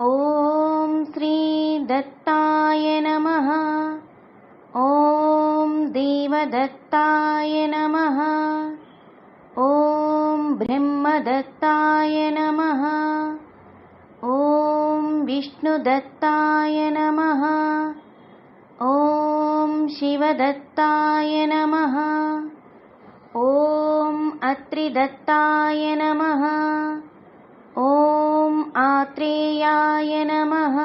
ॐ श्रीदत्ताय नमः। ॐ देवदत्ताय नमः। ॐ ब्रह्मदत्ताय नमः। ॐ विष्णुदत्ताय नमः। ॐ शिवदत्ताय नमः। ॐ अत्रिदत्ताय नमः आत्रेयाय नमः।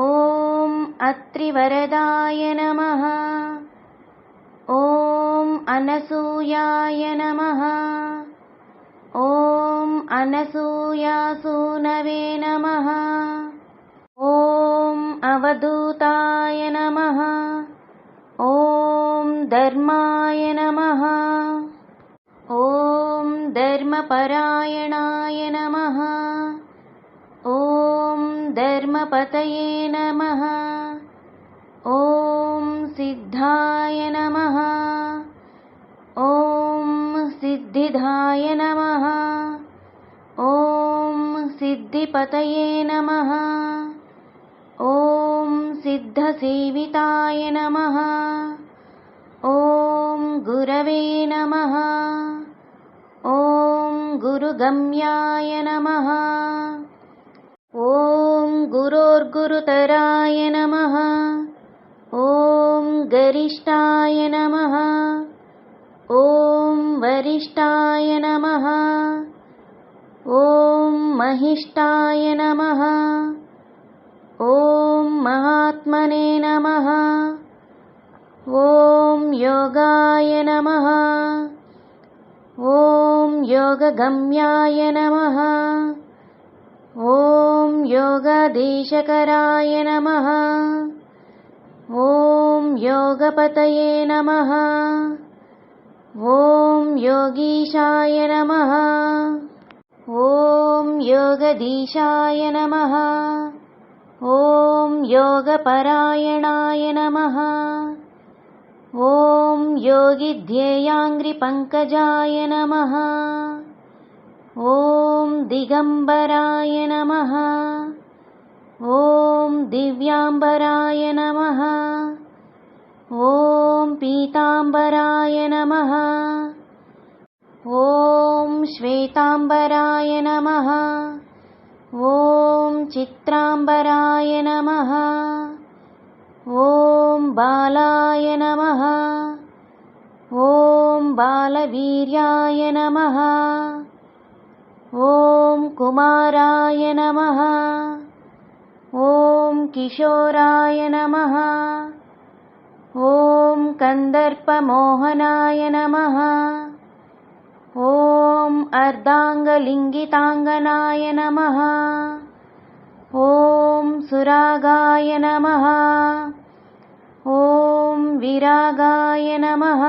ॐ अत्रिवरदाय नमः। ॐ अनसूयाय नमः। ॐ अनसूयासूनवे नमः। ॐ अवधूताय नमः। ॐ धर्माय नमः। ॐ धर्मपरायणाय धर्मपतये नमः। ॐ सिद्धाय नमः। ॐ सिद्धिदाय नमः। ॐ सिद्धिपतये नमः। ॐ सिद्धसेविताय नमः। ॐ गुरवे नमः। ॐ गुरुगम्याय नमः। ॐ गुरोर्गुरुतराय नमः। ॐ गरिष्ठाय नमः। ॐ वरिष्ठाय नमः। ॐ महिष्ठाय नमः। ॐ महात्मने नमः। ॐ योगाय नमः। ॐ योगगम्याय नमः। ॐ योगदेशकराय नमः। ॐ योगपतये नमः। ॐ योगीशाय नमः। ॐ योगदीशाय नमः। ॐ योगपरायणाय नमः। ॐ योगिध्येयाङ्घ्रिपङ्कजाय नमः ॐ दिगम्बराय नमः। ॐ दिव्याम्बराय नमः। ॐ पीताम्बराय नमः। ॐ श्वेताम्बराय नमः। ॐ चित्राम्बराय नमः। ॐ बालाय नमः। ॐ बालवीर्याय नमः ॐ कुमाराय नमः। ॐ किशोराय नमः। ॐ कन्दर्पमोहनाय नमः। ॐ अर्धाङ्गलिङ्गिताङ्गनाय नमः। ॐ सुरागाय नमः। ॐ विरागाय नमः।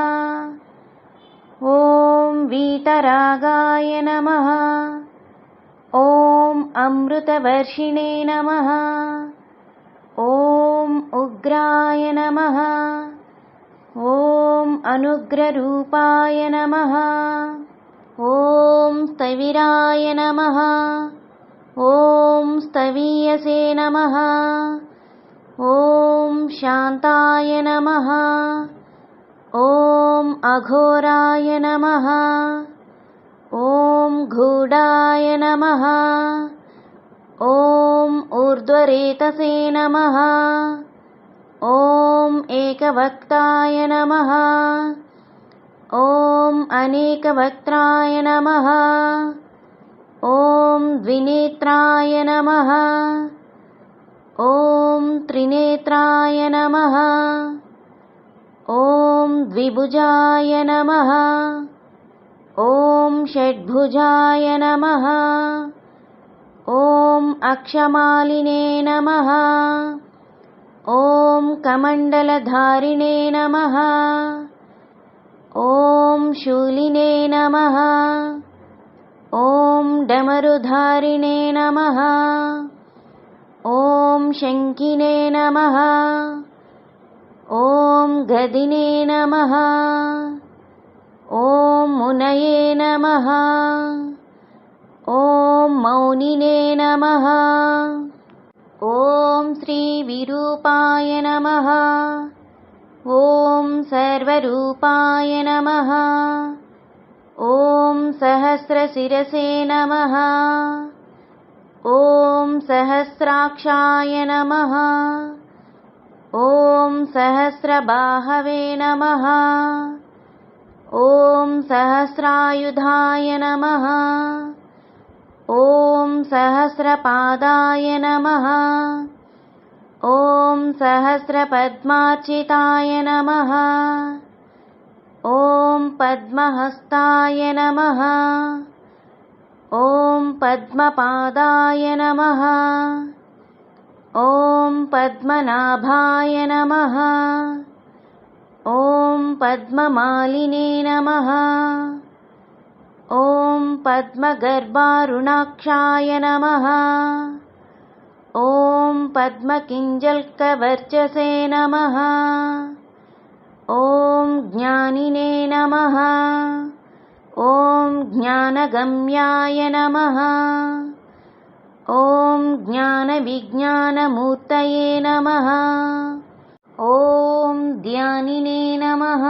ॐ वीतरागाय नमः। ॐ अमृतवर्षिणे नमः। ॐ उग्राय नमः। ॐ अनुग्ररूपाय नमः। ॐ स्थविराय नमः। ॐ स्थवीयसे नमः। ॐ शान्ताय नमः। ॐ अघोराय नमः। ॐ गूढाय नमः। ॐ ऊर्ध्वरेतसे नमः। ॐ एकवक्ताय नमः। ॐ अनेकवक्त्राय नमः। ॐ द्विनेत्राय नमः। ॐ त्रिनेत्राय नमः। ॐ द्विभुजाय नमः। ॐ षड्भुजाय नमः। ॐ अक्षमालिने नमः। ॐ कमण्डलधारिणे नमः। ॐ शूलिने नमः। ॐ डमरुधारिणे नमः। ॐ शङ्किने नमः ॐ गदिने नमः। ॐ मुनये नमः। ॐ मौनिने नमः। ॐ श्रीविरूपाय नमः। ॐ सर्वरूपाय नमः। ॐ सहस्रशिरसे नमः। ॐ सहस्राक्षाय नमः ॐ सहस्रबाहवे नमः। ॐ सहस्रायुधाय नमः। ॐ सहस्रपादाय नमः। ॐ सहस्रपद्मार्चिताय नमः। ॐ पद्महस्ताय नमः। ॐ पद्मपादाय नमः ॐ पद्मनाभाय नमः। ॐ पद्ममालिने नमः। ॐ पद्मगर्भारुणाक्षाय नमः। ॐ पद्मकिञ्जल्कवर्चसे नमः। ॐ ज्ञानिने नमः। ॐ ज्ञानगम्याय नमः ॐ ज्ञानविज्ञानमूर्तये नमः। ॐ ध्यानिने नमः।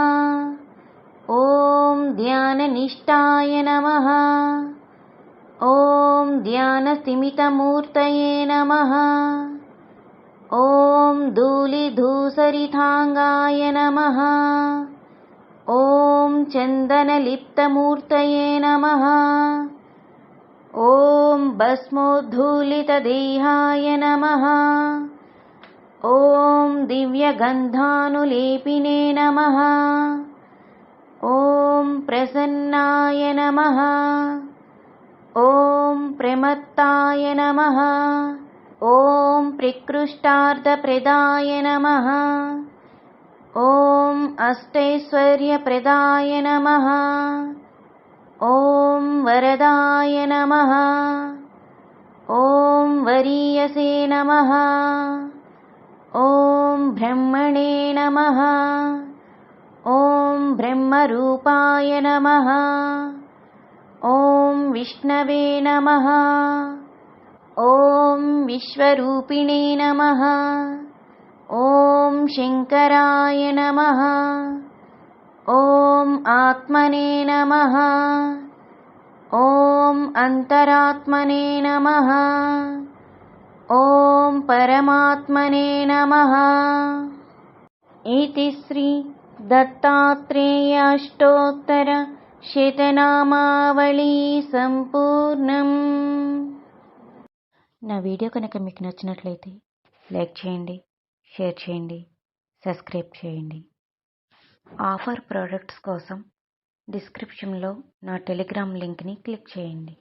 ॐ ध्याननिष्ठाय नमः। ॐ ध्यानस्तिमितमूर्तये नमः। ॐ धूलिधूसरिताङ्गाय नमः। ॐ चन्दनलिप्तमूर्तये नमः ॐ भस्मोद्धूलितदेहाय नमः। ॐ दिव्यगन्धानुलेपिने नमः। ॐ प्रसन्नाय नमः। ॐ प्रमत्ताय नमः। ॐ प्रकृष्टार्धप्रदाय नमः। ॐ अष्टैश्वर्यप्रदाय नमः ॐ वरदाय नमः। ॐ वरीयसे नमः। ॐ ब्रह्मणे नमः। ॐ ब्रह्मरूपाय नमः। ॐ विष्णवे नमः। ॐ विश्वरूपिणे नमः। ॐ शङ्कराय नमः ॐ आत्मने नमः ॐ अन्तरात्मने नमः ॐ परमात्मने नमः इति श्री దత్తాత్రేయ అష్టోత్తర శతనామావళి సంపూర్ణం నా వీడియో కనుక మీకు నచ్చినట్లయితే లైక్ చేయండి షేర్ చేయండి సబ్స్క్రైబ్ చేయండి ఆఫర్ ప్రోడక్ట్స్ కోసం డిస్క్రిప్షన్లో నా టెలిగ్రామ్ లింక్ని క్లిక్ చేయండి.